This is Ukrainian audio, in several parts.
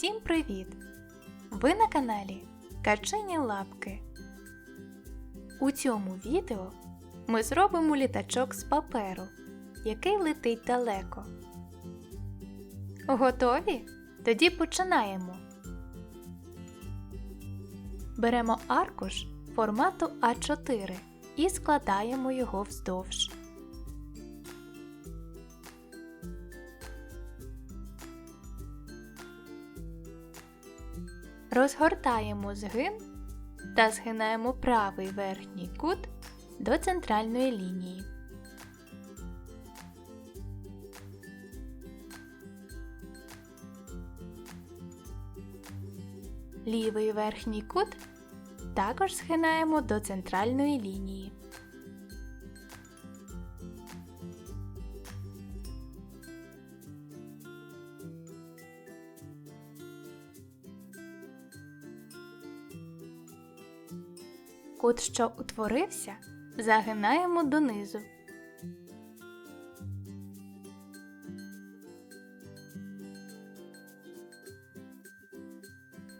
Усім привіт! Ви на каналі Качині Лапки. У цьому відео ми зробимо літачок з паперу, який летить далеко. Готові? Тоді починаємо. Беремо аркуш формату А4 і складаємо його вздовж. Розгортаємо згин та згинаємо правий верхній кут до центральної лінії. Лівий верхній кут також згинаємо до центральної лінії. Кут, що утворився, загинаємо донизу.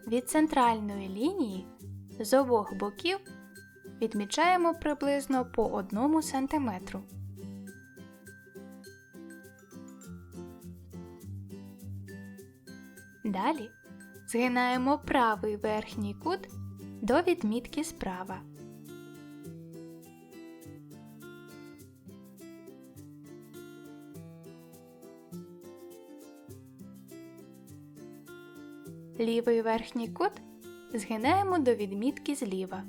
Від центральної лінії з обох боків відмічаємо приблизно по 1 см. Далі згинаємо правий верхній кут до відмітки справа. Лівий верхній кут згинаємо до відмітки зліва.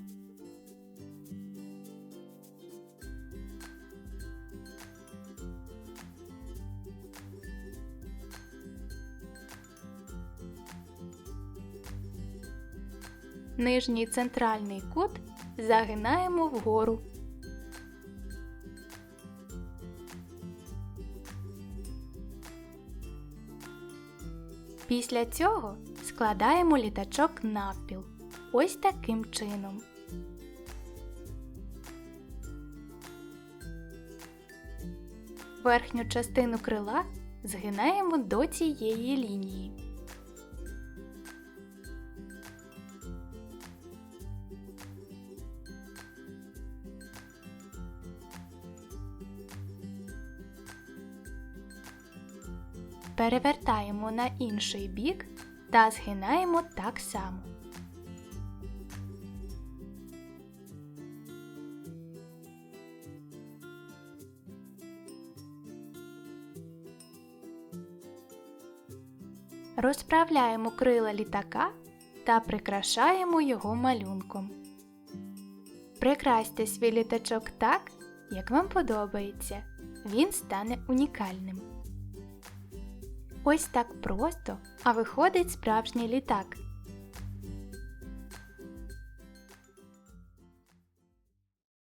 Нижній центральний кут загинаємо вгору. Після цього складаємо літачок навпіл. Ось таким чином. Верхню частину крила згинаємо до цієї лінії. Перевертаємо на інший бік та згинаємо так само. Розправляємо крила літака та прикрашаємо його малюнком. Прикрасьте свій літачок так, як вам подобається. Він стане унікальним. Ось так просто, а виходить справжній літак.